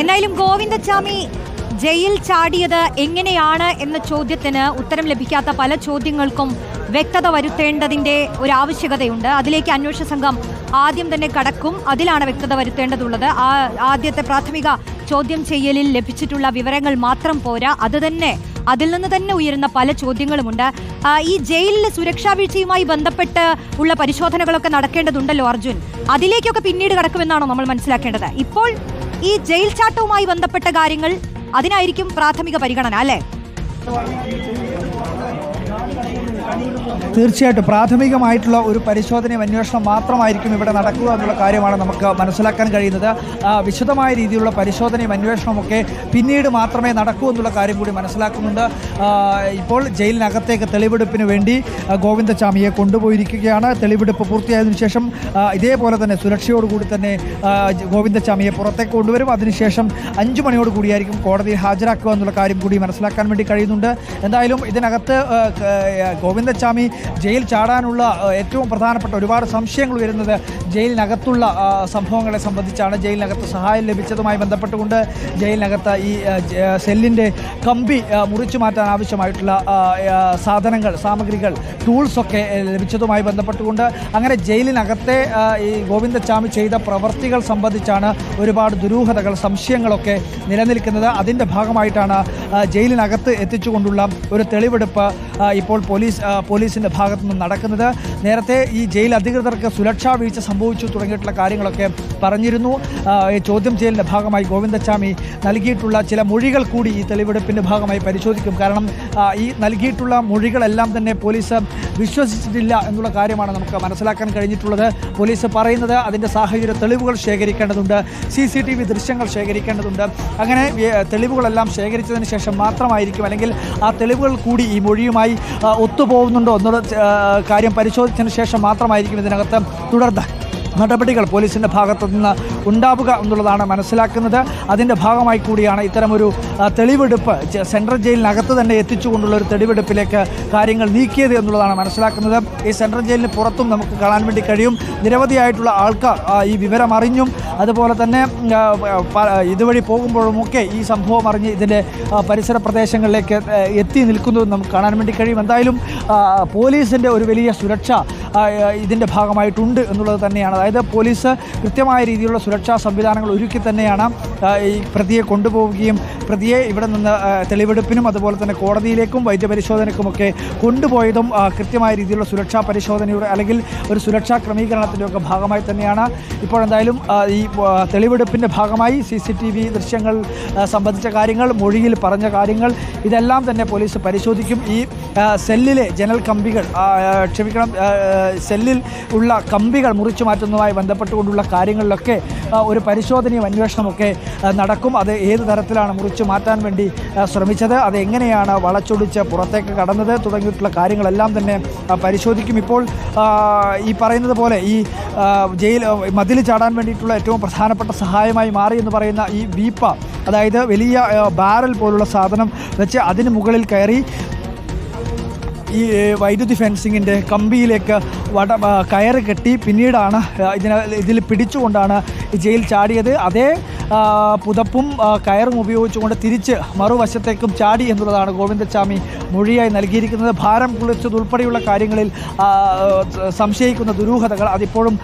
എന്തായാലും ഗോവിന്ദച്ചാമി ജയിൽ ചാടിയത് എങ്ങനെയാണ് എന്ന ചോദ്യത്തിന് ഉത്തരം ലഭിക്കാത്ത പല ചോദ്യങ്ങൾക്കും വ്യക്തത വരുത്തേണ്ടതിന്റെ ഒരു ആവശ്യകതയുണ്ട്. അതിലേക്ക് അന്വേഷണ സംഘം ആദ്യം തന്നെ കടക്കും. അതിലാണ് വ്യക്തത വരുത്തേണ്ടതുള്ളത്. ആ ആദ്യത്തെ പ്രാഥമിക ചോദ്യം ചെയ്യലിൽ ലഭിച്ചിട്ടുള്ള വിവരങ്ങൾ മാത്രം പോരാ. അത് തന്നെ അതിൽ നിന്ന് തന്നെ ഉയരുന്ന പല ചോദ്യങ്ങളുമുണ്ട്. ഈ ജയിലിലെ സുരക്ഷാ വീഴ്ചയുമായി ബന്ധപ്പെട്ട് ഉള്ള പരിശോധനകളൊക്കെ നടക്കേണ്ടതുണ്ടല്ലോ അർജുൻ. അതിലേക്കൊക്കെ പിന്നീട് കടക്കുമെന്നാണോ നമ്മൾ മനസ്സിലാക്കേണ്ടത്? ഇപ്പോൾ ഈ ജയിൽ ചാട്ടവുമായി ബന്ധപ്പെട്ട കാര്യങ്ങൾ അതിനായിരിക്കും പ്രാഥമിക പരിഗണന അല്ലേ? തീർച്ചയായിട്ടും പ്രാഥമികമായിട്ടുള്ള ഒരു പരിശോധനയും അന്വേഷണം മാത്രമായിരിക്കും ഇവിടെ നടക്കുക എന്നുള്ള കാര്യമാണ് നമുക്ക് മനസ്സിലാക്കാൻ കഴിയുന്നത്. വിശദമായ രീതിയിലുള്ള പരിശോധനയും അന്വേഷണമൊക്കെ പിന്നീട് മാത്രമേ നടക്കൂ എന്നുള്ള കാര്യം കൂടി മനസ്സിലാക്കുന്നുണ്ട്. ഇപ്പോൾ ജയിലിനകത്തേക്ക് തെളിവെടുപ്പിന് വേണ്ടി ഗോവിന്ദചാമിയെ കൊണ്ടുപോയിരിക്കുകയാണ്. തെളിവെടുപ്പ് പൂർത്തിയായതിനു ശേഷം ഇതേപോലെ തന്നെ സുരക്ഷയോടുകൂടി തന്നെ ഗോവിന്ദചാമിയെ പുറത്തേക്ക് കൊണ്ടുവരും. അതിനുശേഷം അഞ്ചു മണിയോട് കൂടിയായിരിക്കും കോടതിയിൽ ഹാജരാക്കുക എന്നുള്ള കാര്യം കൂടി മനസ്സിലാക്കാൻ വേണ്ടി കഴിയുന്നുണ്ട്. എന്തായാലും ഇതിനകത്ത് ആ, ഗോവിന്ദച്ചാമി ജയിൽ ചാടാനുള്ള ഏറ്റവും പ്രധാനപ്പെട്ട ഒരുപാട് സംശയങ്ങൾ വരുന്നത് ജയിലിനകത്തുള്ള സംഭവങ്ങളെ സംബന്ധിച്ചാണ്. ജയിലിനകത്ത് സഹായം ലഭിച്ചതുമായി ബന്ധപ്പെട്ടുകൊണ്ട് ജയിലിനകത്ത് ഈ സെല്ലിന്റെ കമ്പി മുറിച്ചു മാറ്റാൻ ആവശ്യമായിട്ടുള്ള സാധനങ്ങൾ സാമഗ്രികൾ ടൂൾസൊക്കെ ലഭിച്ചതുമായി ബന്ധപ്പെട്ടുകൊണ്ട് അങ്ങനെ ജയിലിനകത്തെ ഈ ഗോവിന്ദച്ചാമി ചെയ്ത പ്രവർത്തികൾ സംബന്ധിച്ചാണ് ഒരുപാട് ദുരൂഹതകൾ സംശയങ്ങളൊക്കെ നിലനിൽക്കുന്നത്. അതിന്റെ ഭാഗമായിട്ടാണ് ജയിലിനകത്ത് എത്തിച്ചുകൊണ്ടുള്ള ഒരു തെളിവെടുപ്പ് ഇപ്പോൾ പോലീസ് പോലീസിന്റെ ഭാഗത്തു നിന്ന് നടക്കുന്നത്. നേരത്തെ ഈ ജയിൽ അധികൃതർക്ക് സുരക്ഷാ വീഴ്ച സംഭവിച്ചു തുടങ്ങിയിട്ടുള്ള കാര്യങ്ങളൊക്കെ പറഞ്ഞിരുന്നു. ഈ ചോദ്യം ചെയ്യലിന്റെ ഭാഗമായി ഗോവിന്ദച്ചാമി നൽകിയിട്ടുള്ള ചില മൊഴികൾ കൂടി ഈ തെളിവെടുപ്പിന്റെ ഭാഗമായി പരിശോധിക്കും. കാരണം ഈ നൽകിയിട്ടുള്ള മൊഴികളെല്ലാം തന്നെ പോലീസ് വിശ്വസിച്ചിട്ടില്ല എന്നുള്ള കാര്യമാണ് നമുക്ക് മനസ്സിലാക്കാൻ കഴിഞ്ഞിട്ടുള്ളത്. പോലീസ് പറയുന്നത് അതിന്റെ സാഹചര്യ തെളിവുകൾ ശേഖരിക്കേണ്ടതുണ്ട്. സി സി ടി വി ദൃശ്യങ്ങൾ ശേഖരിക്കേണ്ടതുണ്ട്. അങ്ങനെ തെളിവുകളെല്ലാം ശേഖരിച്ചതിന് ശേഷം മാത്രമായിരിക്കും അല്ലെങ്കിൽ ആ തെളിവുകൾ കൂടി ഈ മൊഴിയുമായി ഒത്തുപോകുന്നുണ്ടോ എന്നുള്ള കാര്യം പരിശോധിച്ചതിന് ശേഷം മാത്രമായിരിക്കും ഇതിനകത്ത് തുടർന്ന് നടപടികൾ പോലീസിന്റെ ഭാഗത്തു നിന്ന് ഉണ്ടാവുക എന്നുള്ളതാണ് മനസ്സിലാക്കുന്നത്. അതിന്റെ ഭാഗമായി കൂടിയാണ് ഇത്തരമൊരു തെളിവെടുപ്പ് സെൻട്രൽ ജയിലിനകത്ത് തന്നെ എത്തിച്ചുകൊണ്ടുള്ള ഒരു തെളിവെടുപ്പിലേക്ക് കാര്യങ്ങൾ നീക്കിയത് എന്നുള്ളതാണ് മനസ്സിലാക്കുന്നത്. ഈ സെൻട്രൽ ജയിലിന് പുറത്തും നമുക്ക് കാണാൻ വേണ്ടി കഴിയും. നിരവധിയായിട്ടുള്ള ആൾക്കാർ ഈ വിവരം അറിഞ്ഞും അതുപോലെ തന്നെ ഇതുവഴി പോകുമ്പോഴുമൊക്കെ ഈ സംഭവം അറിഞ്ഞ് ഇതിന്റെ പരിസര പ്രദേശങ്ങളിലേക്ക് എത്തി നിൽക്കുന്നതും നമുക്ക് കാണാൻ വേണ്ടി കഴിയും. എന്തായാലും പോലീസിന്റെ ഒരു വലിയ സുരക്ഷ ഇതിന്റെ ഭാഗമായിട്ടുണ്ട് എന്നുള്ളത് തന്നെയാണ്. അതായത് പോലീസ് കൃത്യമായ രീതിയിലുള്ള സുരക്ഷാ സംവിധാനങ്ങൾ ഒരുക്കി തന്നെയാണ് ഈ പ്രതിയെ കൊണ്ടുപോവുകയും പ്രതിയെ ഇവിടെ നിന്ന് തെളിവെടുപ്പിനും അതുപോലെ തന്നെ കോടതിയിലേക്കും വൈദ്യപരിശോധനയ്ക്കുമൊക്കെ കൊണ്ടുപോയതും കൃത്യമായ രീതിയിലുള്ള സുരക്ഷാ പരിശോധനയുടെ അല്ലെങ്കിൽ ഒരു സുരക്ഷാ ക്രമീകരണത്തിന്റെ ഒക്കെ ഭാഗമായി തന്നെയാണ്. ഇപ്പോൾ എന്തായാലും ഈ തെളിവെടുപ്പിന്റെ ഭാഗമായി സി സി ടി വി ദൃശ്യങ്ങൾ സംബന്ധിച്ച കാര്യങ്ങൾ മൊഴിയിൽ പറഞ്ഞ കാര്യങ്ങൾ ഇതെല്ലാം തന്നെ പോലീസ് പരിശോധിക്കും. ഈ സെല്ലിലെ ജനൽ കമ്പികൾ ക്ഷമിക്കണം സെല്ലിൽ ഉള്ള കമ്പികൾ മുറിച്ചു മാറ്റുന്നതുമായി ബന്ധപ്പെട്ടുകൊണ്ടുള്ള കാര്യങ്ങളിലൊക്കെ ഒരു പരിശോധനയും അന്വേഷണമൊക്കെ നടക്കും. അത് ഏത് തരത്തിലാണ് മുറിച്ചു മാറ്റാൻ വേണ്ടി ശ്രമിച്ചത് അത് എങ്ങനെയാണ് വളച്ചൊടിച്ച് പുറത്തേക്ക് കടന്നത് തുടങ്ങിയിട്ടുള്ള കാര്യങ്ങളെല്ലാം തന്നെ പരിശോധിക്കും. ഇപ്പോൾ ഈ പറയുന്നത് പോലെ ഈ ജയിൽ മതിൽ ചാടാൻ വേണ്ടിയിട്ടുള്ള ഏറ്റവും പ്രധാനപ്പെട്ട സഹായമായി മാറി എന്ന് പറയുന്ന ഈ വീപ്പ അതായത് വലിയ ബാരൽ പോലുള്ള സാധനം വെച്ച് അതിന് മുകളിൽ കയറി ഈ വൈദ്യുതി ഫെൻസിങ്ങിന്റെ കമ്പിയിലേക്ക് വട കയറ് കെട്ടി പിന്നീടാണ് ഇതിനെ ഇതിൽ പിടിച്ചുകൊണ്ടാണ് ജയിൽ ചാടിയത്. അതേ പുതപ്പും കയറും ഉപയോഗിച്ചുകൊണ്ട് തിരിച്ച് മറുവശത്തേക്കും ചാടി എന്നുള്ളതാണ് ഗോവിന്ദച്ചാമി മൊഴിയായി നൽകിയിരിക്കുന്നത്. ഭാരം കുളിച്ചതുൾപ്പെടെയുള്ള കാര്യങ്ങളിൽ സംശയിക്കുന്ന ദുരൂഹതകൾ അതിപ്പോഴും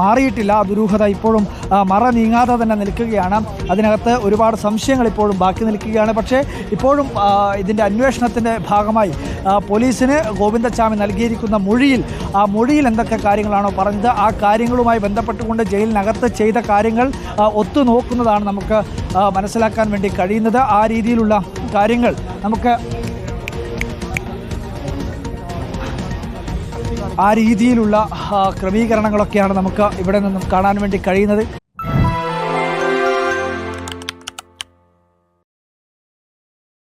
മാറിയിട്ടില്ല. ആ ദുരൂഹത ഇപ്പോഴും മറ നീങ്ങാതെ തന്നെ നിൽക്കുകയാണ്. അതിനകത്ത് ഒരുപാട് സംശയങ്ങൾ ഇപ്പോഴും ബാക്കി നിൽക്കുകയാണ്. പക്ഷേ ഇപ്പോഴും ഇതിന്റെ അന്വേഷണത്തിന്റെ ഭാഗമായി പോലീസിന് ഗോവിന്ദച്ചാമി നൽകിയിരിക്കുന്ന മൊഴിയിൽ ആ മൊഴിയിൽ എന്തൊക്കെ കാര്യങ്ങളാണോ പറഞ്ഞത് ആ കാര്യങ്ങളുമായി ബന്ധപ്പെട്ടുകൊണ്ട് ജയിലിനകത്ത് ചെയ്ത കാര്യങ്ങൾ ഒത്തു നോക്കുന്നതാണ് നമുക്ക് മനസ്സിലാക്കാൻ വേണ്ടി കഴിയുന്നത്. ആ രീതിയിലുള്ള കാര്യങ്ങൾ നമുക്ക് ആ രീതിയിലുള്ള ക്രമീകരണങ്ങളൊക്കെയാണ് നമുക്ക് ഇവിടെ നിന്നും കാണാൻ വേണ്ടി കഴിയുന്നത്.